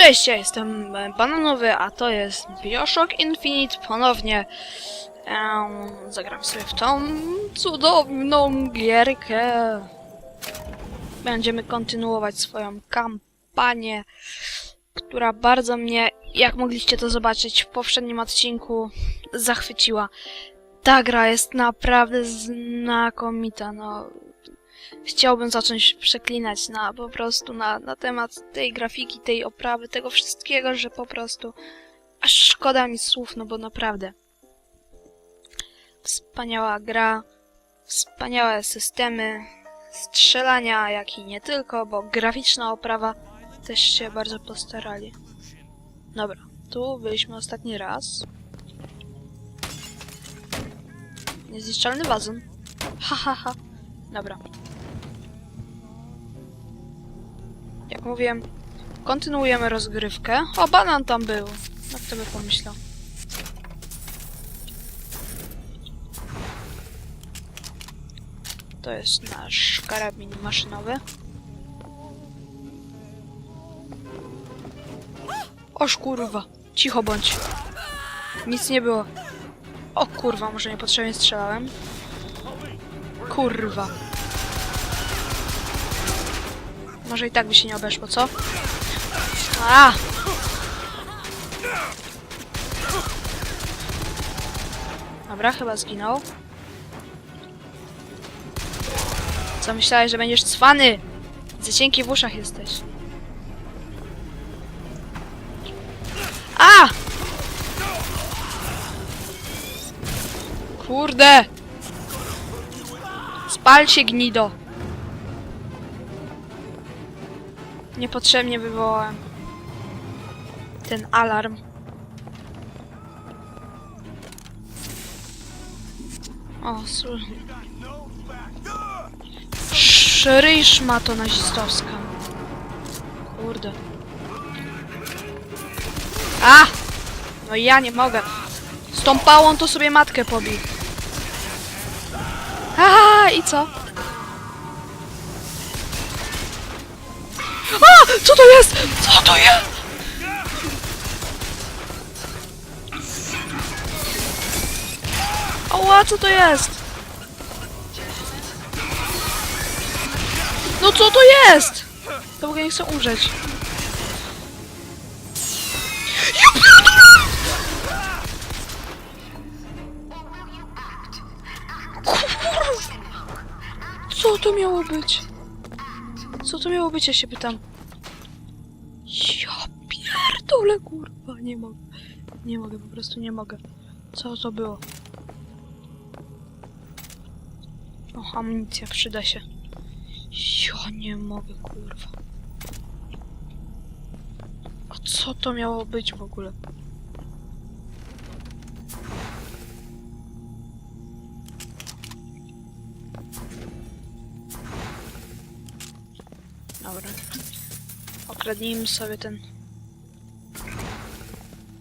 Cześć, ja jestem e, Bananowy, a to jest Bioshock Infinite ponownie. Em, zagram sobie w tą cudowną gierkę. Będziemy kontynuować swoją kampanię, która bardzo mnie, jak mogliście to zobaczyć w poprzednim odcinku, zachwyciła. Ta gra jest naprawdę znakomita, no chciałbym zacząć przeklinać na po prostu na, na temat tej grafiki, tej oprawy, tego wszystkiego, że po prostu aż szkoda mi słów, no bo naprawdę. Wspaniała gra, wspaniałe systemy strzelania, jak i nie tylko, bo graficzna oprawa też się bardzo postarali. Dobra, tu byliśmy ostatni raz. Niezniszczalny wazon. Ha, ha, ha. Dobra. Jak mówiłem, kontynuujemy rozgrywkę. O, banan tam był. No kto by pomyślał. To jest nasz karabin maszynowy. Oż kurwa, cicho bądź. Nic nie było. O kurwa, może niepotrzebnie strzelałem. Kurwa. Może i tak by się nie obeszło, co? A! Dobra, chyba zginął. Co myślałeś, że będziesz cwany? Za cienki w uszach jesteś. A! Kurde! Spal się, gnido! Niepotrzebnie wywołałem ten alarm. O, słuchaj. Szryj szmato nazistowska. Kurde. A! No ja nie mogę. Z tą pałą to sobie matkę pobił. A, i co? Co to jest? Co to jest? Oła, co to jest? No co to jest? To w ogóle nie chcę umrzeć. Co to miało być? Co to miało być, ja się pytam. Ja pierdolę, kurwa, nie mogę. Nie mogę, po prostu nie mogę. Co to było? O, amunicja, przyda się. Ja nie mogę, kurwa. A co to miało być w ogóle? Okradnijmy sobie ten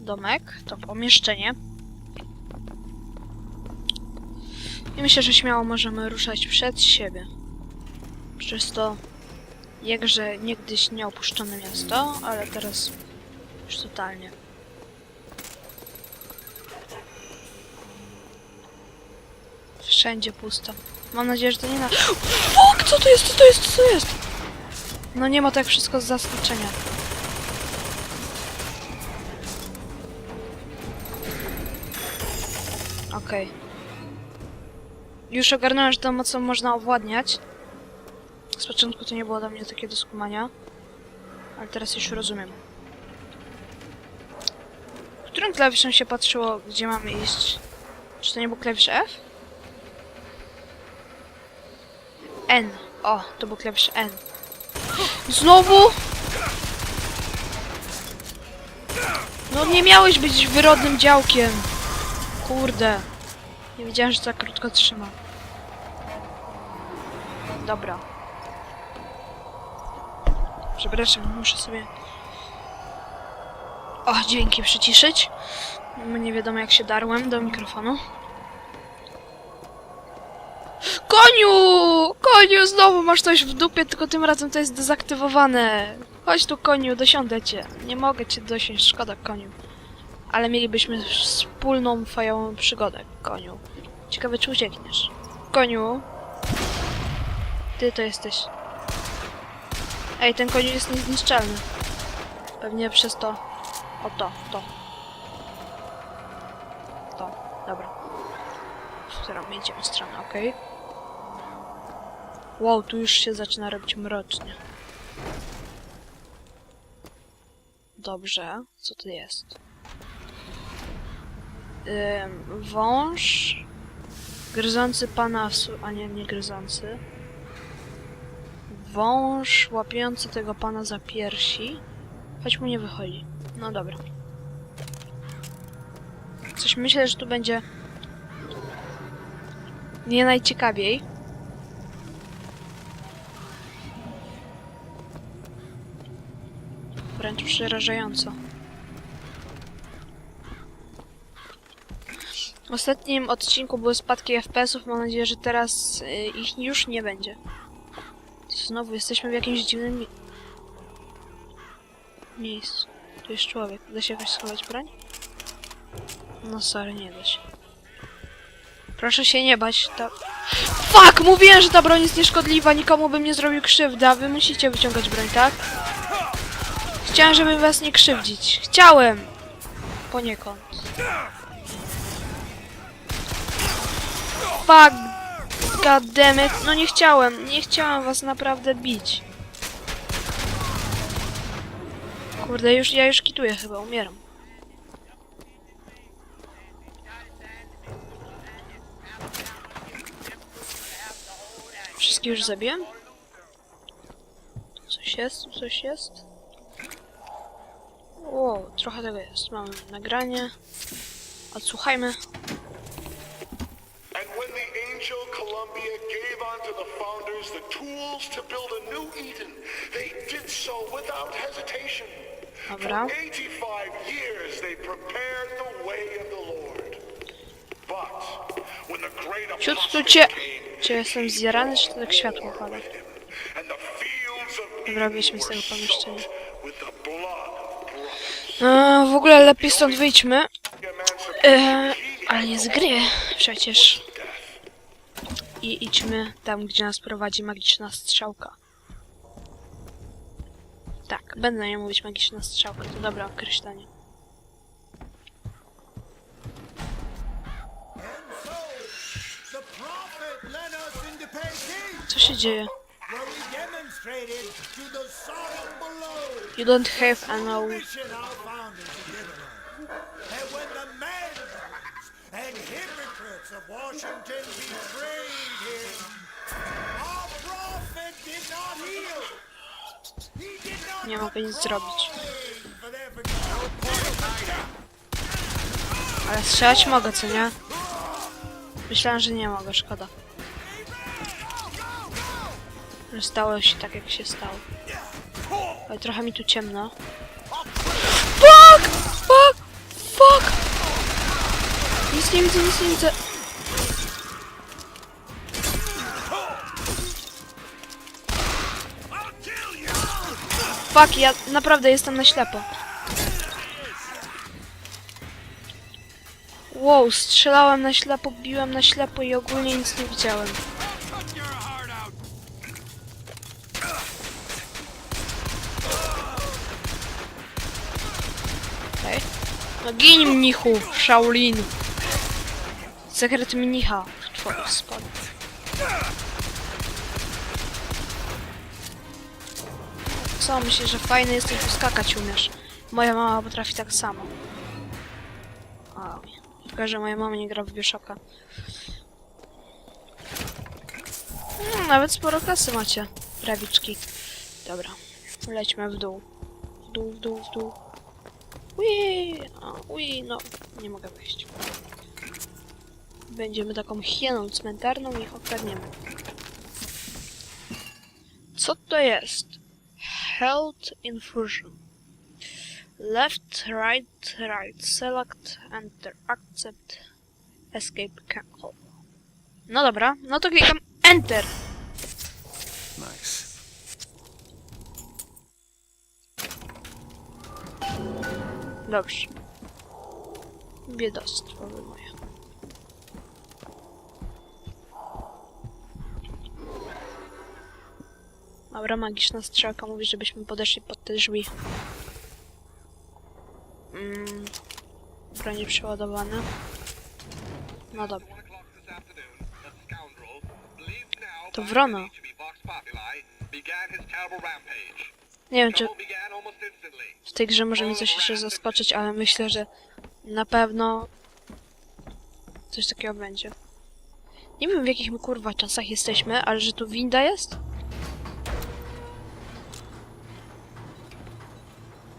domek, to pomieszczenie. I myślę, że śmiało możemy ruszać przed siebie. Przez to jakże niegdyś nieopuszczone miasto, ale teraz już totalnie. Wszędzie pusto. Mam nadzieję, że to nie na... Fuck! Co to jest? Co to jest? Co to jest? No nie ma tak wszystko z zaskoczenia. Okej. Już ogarnąłem, że tą mocą można owładniać. Z początku to nie było dla mnie takie do skumania. Ale teraz już rozumiem. Którym klawiszem się patrzyło, gdzie mamy iść? Czy to nie był klawisz F? N. O, to był klawisz N. Znowu? No nie miałeś być wyrodnym działkiem. Kurde. Nie wiedziałem, że tak krótko trzyma. Dobra. Przepraszam, muszę sobie... O, dźwięki przyciszyć. Nie wiadomo jak się darłem do mikrofonu. Koniu! Koniu, znowu masz coś w dupie, tylko tym razem to jest dezaktywowane. Chodź tu, koniu, dosiądę cię. Nie mogę cię dosiąść, szkoda, koniu. Ale mielibyśmy wspólną fajową przygodę, koniu. Ciekawe, czy uciekniesz. Koniu. Ty to jesteś. Ej, ten koniu jest niezniszczalny. Pewnie przez to... O to, to. To, dobra. W którą idziemy stronę, okej? Wow, tu już się zaczyna robić mrocznie. Dobrze, co to jest? Ym, wąż gryzący pana, a nie, nie gryzący. Wąż łapiący tego pana za piersi. Choć mu nie wychodzi. No dobra. Coś myślę, że tu będzie nie najciekawiej. Przerażająco. W ostatnim odcinku były spadki FPS-ów. Mam nadzieję, że teraz y, ich już nie będzie. Znowu jesteśmy w jakimś dziwnym mi miejscu. Tu jest człowiek. Da się jakoś schować broń? No sorry, nie da się. Proszę się nie bać, ta... Fuck! Mówiłem, że ta broń jest nieszkodliwa, nikomu bym nie zrobił krzywdy, a wy musicie wyciągać broń, tak? Chciałem, żeby was nie krzywdzić. Chciałem! Poniekąd. Fuck! Goddammit. No nie chciałem, nie chciałem was naprawdę bić. Kurde, już, ja już kituję chyba, umieram. Wszystkie już zabiłem? Tu coś jest, tu coś jest. O, trochę tego jest. Mamy nagranie. Odsłuchajmy. And when the angel Columbia gave unto the founders the tools to build a new Eden, they did so without hesitation. Dobra. For 85 years they prepared the way of the Lord. But when the great apostate cię... Czy jestem zjarany, czy to tak światło pada? Dobra, wyjdźmy z tego pomieszczenia. W ogóle lepiej stąd wyjdźmy. Eee, ale nie z gry, przecież. I idźmy tam, gdzie nas prowadzi magiczna strzałka. Tak, będę na mówić magiczna strzałka, to dobre określenie. Co się dzieje? You don't have a the and hypocrites of Washington betrayed him, our prophet did not heal. He did not Nie mogę nic zrobić. Ale strzelać mogę, co nie? Myślałem, że nie mogę, szkoda. Że stało się tak, jak się stało. Ale trochę mi tu ciemno. Nic nie widzę, nic nie widzę. Fuck, ja naprawdę jestem na ślepo. Wow, strzelałem na ślepo, biłem na ślepo i ogólnie nic nie widziałem. No gin mnichu, Shaolin. Sekret mnicha w twoich spodniach. Co, myślisz, że fajny jesteś, bo skakać umiesz? Moja mama potrafi tak samo. O, tylko, że moja mama nie gra w Bioshocka. Hmm, nawet sporo kasy macie, prawiczki. Dobra, lećmy w dół. W dół, w dół, w dół. Ui, ui, no, nie mogę wejść. Będziemy taką hieną cmentarną i ich okradniemy. Co to jest? Health infusion. Left, right, right. Select, enter, accept, escape, cancel. No dobra, no to klikam. Enter! Nice. Dobrze. Biedostwo moje. Dobra, magiczna strzałka mówi, żebyśmy podeszli pod te drzwi. Mm, bronie przeładowane. No dobra. To wrona. Nie wiem, czy w tej grze może mnie coś jeszcze zaskoczyć, ale myślę, że na pewno coś takiego będzie. Nie wiem w jakich my kurwa czasach jesteśmy, ale że tu winda jest?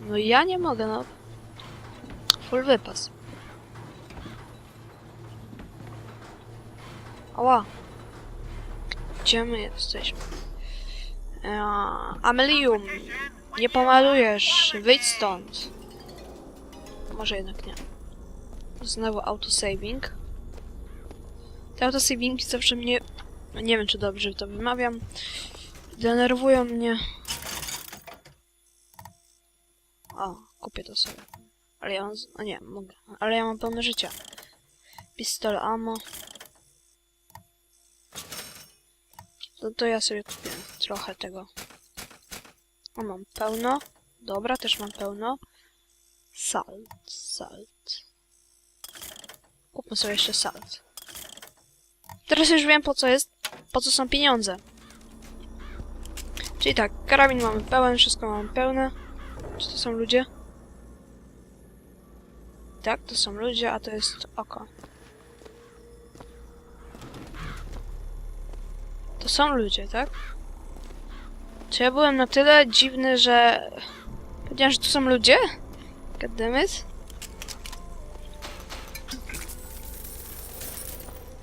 No ja nie mogę, no. Full wypas. Ała. Gdzie my jesteśmy? Eee, Amelium, nie pomalujesz, wyjdź stąd. Może jednak nie. Znowu autosaving. Te autosavingi zawsze mnie... no Nie wiem, czy dobrze to wymawiam. Denerwują mnie. O, kupię to sobie. Ale ja mam... A nie, mogę. Ale ja mam pełne życia. Pistol ammo. No to ja sobie kupię trochę tego. O, mam pełno. Dobra, też mam pełno. Salt, salt. Kupmy sobie jeszcze salt. Teraz już wiem po co jest, po co są pieniądze. Czyli tak, karabin mamy pełen, wszystko mamy pełne. Czy to są ludzie? Tak, to są ludzie, a to jest oko. To są ludzie, tak? Czy ja byłem na tyle dziwny, że... Powiedziałem, że to są ludzie? Goddammit.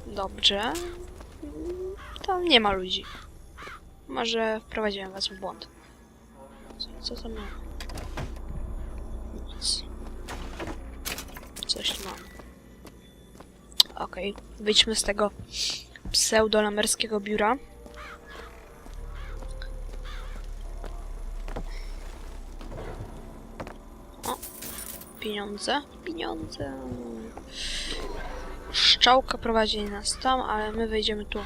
Dobrze. Tam nie ma ludzi. Może wprowadziłem was w błąd. Co, co to ma? Nic. Coś mam. Okej, wyjdźmy z tego pseudolamerskiego biura. O, pieniądze, pieniądze. Szczałka prowadzi nas tam, ale my wejdziemy tu.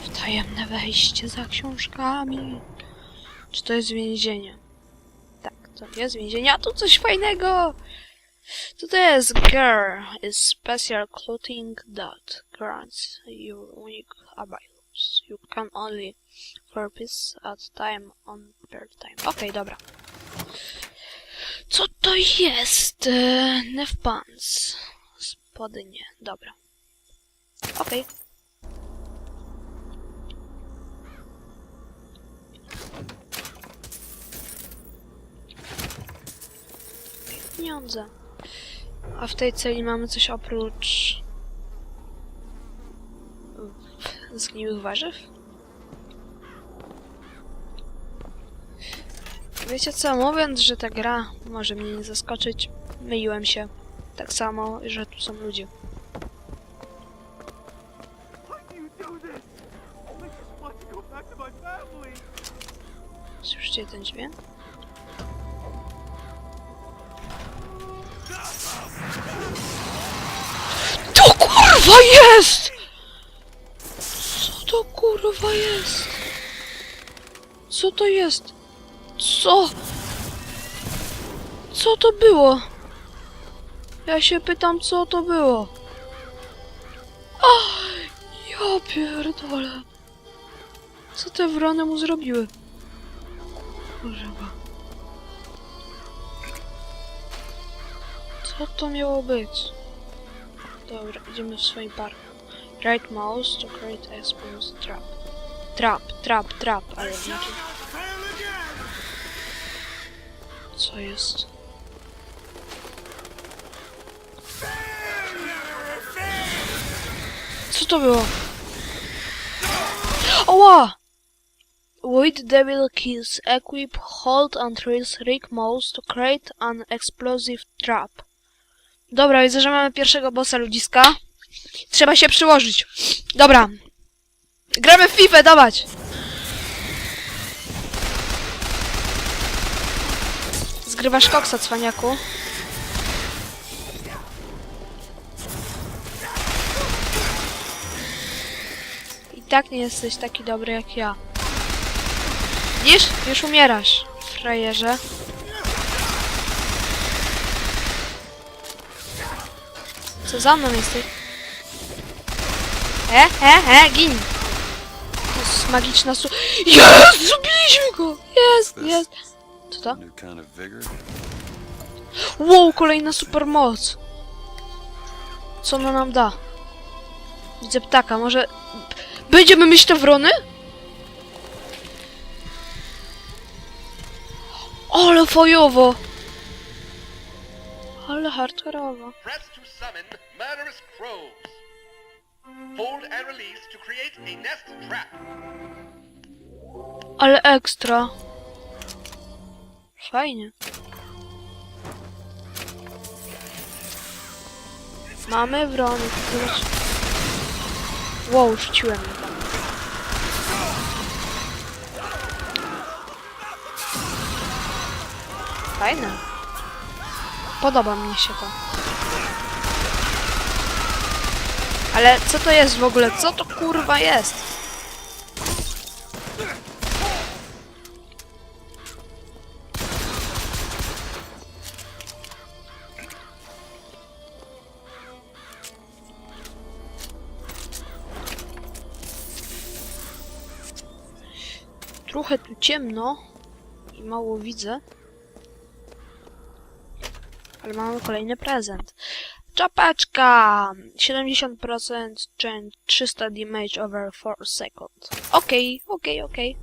Wtajemne wejście za książkami. Czy to jest więzienie? To jest więzienie. A tu coś fajnego! To jest? Girl is special clothing that grants you unique abilities. You can only purpose at time on per time. Okej, dobra. Co to jest? Nef pants. Spodnie. Dobra. Okej. Pieniądze. A w tej celi mamy coś oprócz... zgniłych warzyw? Wiecie co, mówiąc, że ta gra może mnie nie zaskoczyć, myliłem się. Tak samo, że tu są ludzie. Słyszycie ten dźwięk? To kurwa jest! Co to kurwa jest? Co to jest? Co? Co to było? Ja się pytam, co to było? Aj, ja pierdolę. Co te wrony mu zrobiły? Kurwa. Co to miało być? Dobra, idziemy w swoim parku. Right mouse to create exposed trap. Trap, trap, trap, ale znaczy... Co jest? Co to było? Oła! With devil keys, equip, hold and release Rick mouse to create an explosive trap. Dobra, widzę, że mamy pierwszego bossa ludziska. Trzeba się przyłożyć. Dobra. Gramy w FIFA, dawać! Zgrywasz koksa, cwaniaku. I tak nie jesteś taki dobry jak ja. Widzisz? Już umierasz, frajerze. Co za mną jesteś? E, e, e, gin! To jest magiczna su... Jest! Zrobiliśmy go! Jest, jest! Co to? Wow, kolejna supermoc! Co ona nam da? Widzę ptaka, może... Będziemy mieć te wrony? Ale fajowo! Ale hardkorowo. Press to summon murderous crows. Hold and release to create a nest trap. Ale ekstra. Fajnie. Mamy wrony. Zobacz. Wow, rzuciłem je tam. Fajne. Podoba mi się to. Ale co to jest w ogóle? Co to kurwa jest? Trochę tu ciemno i mało widzę. Ale mamy kolejny prezent. Czapeczka! 70% change 300 damage over 4 seconds. Okej, okej, okej.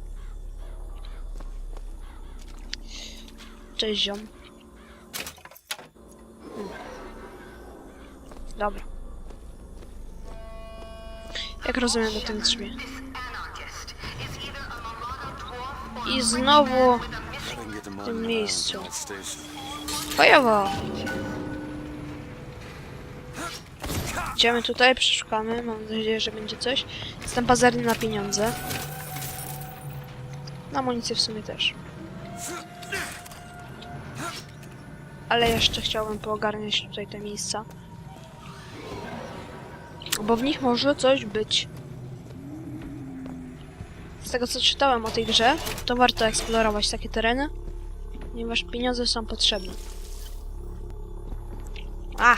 Cześć ziom. Dobra. Jak rozumiem do tych drzwi. I znowu Martin tym miejscu. Fajowo! Idziemy tutaj, przeszukamy. Mam nadzieję, że będzie coś. Jestem pazerny na pieniądze. Na amunicję w sumie też. Ale jeszcze chciałbym poogarniać tutaj te miejsca. Bo w nich może coś być. Z tego co czytałem o tej grze, to warto eksplorować takie tereny, ponieważ pieniądze są potrzebne. A!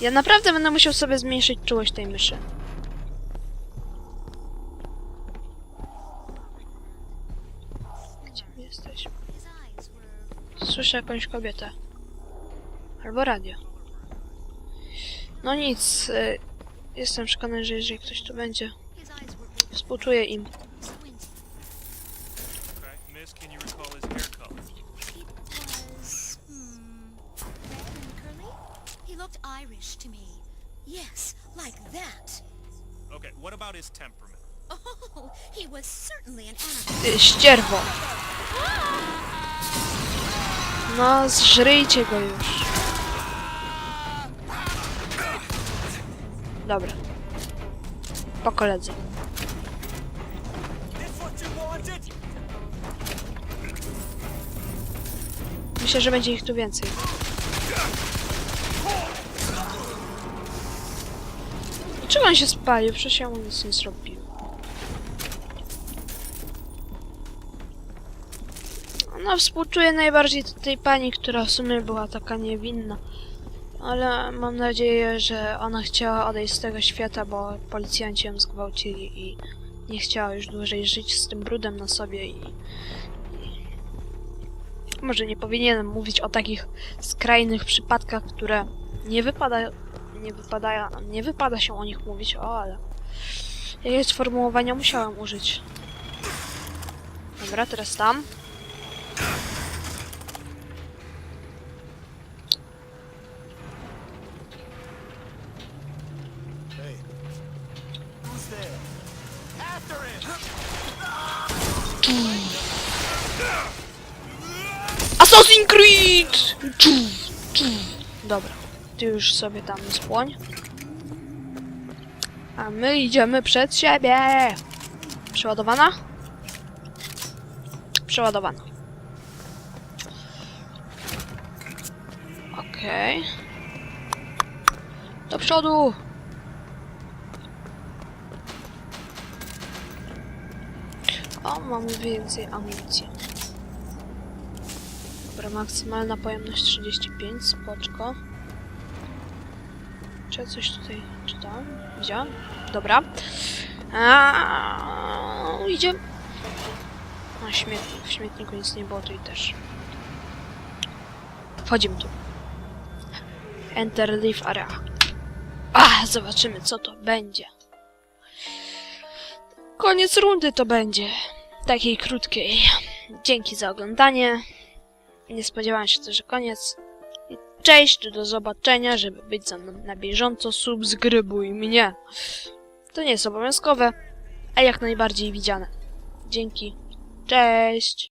Ja naprawdę będę musiał sobie zmniejszyć czułość tej myszy. Gdzie my jesteśmy? Słyszę jakąś kobietę. Albo radio. No nic. Y jestem przekonany, że jeżeli ktoś tu będzie, współczuję im. Okay. Miss, can you recall his hair color? It was, hmm, red and curly? He Irish to me. Yes, like that. Okay, what about his temperament? Oh, he was certainly an ścierwo. No, zżryjcie go już. Dobra. Po koledze. Myślę, że będzie ich tu więcej. Dlaczego on się spalił? Przecież ja mu nic nie zrobił. No, współczuję najbardziej tej pani, która w sumie była taka niewinna. Ale mam nadzieję, że ona chciała odejść z tego świata, bo policjanci ją zgwałcili i nie chciała już dłużej żyć z tym brudem na sobie i może nie powinienem mówić o takich skrajnych przypadkach, które nie wypada, nie wypada, nie wypada się o nich mówić, o ale jakieś sformułowania musiałem użyć. Dobra, teraz tam. Assassin's Creed! Dobra, ty już sobie tam spłoń. A my idziemy przed siebie. Przeładowana? Przeładowana. Okej. Do przodu! O, mamy więcej amunicji. Dobra, maksymalna pojemność 35, spoczko. Czy ja coś tutaj czytałam? Widziałam? Dobra. A, idziemy. A, śmietnik. W śmietniku nic nie było, tu i też. Wchodzimy tu. Enter leave area. A, zobaczymy co to będzie. Koniec rundy to będzie. Takiej krótkiej. Dzięki za oglądanie. Nie spodziewałem się też, że koniec. Cześć, do zobaczenia, żeby być ze mną na bieżąco, subskrybuj mnie. To nie jest obowiązkowe, a jak najbardziej widziane. Dzięki. Cześć.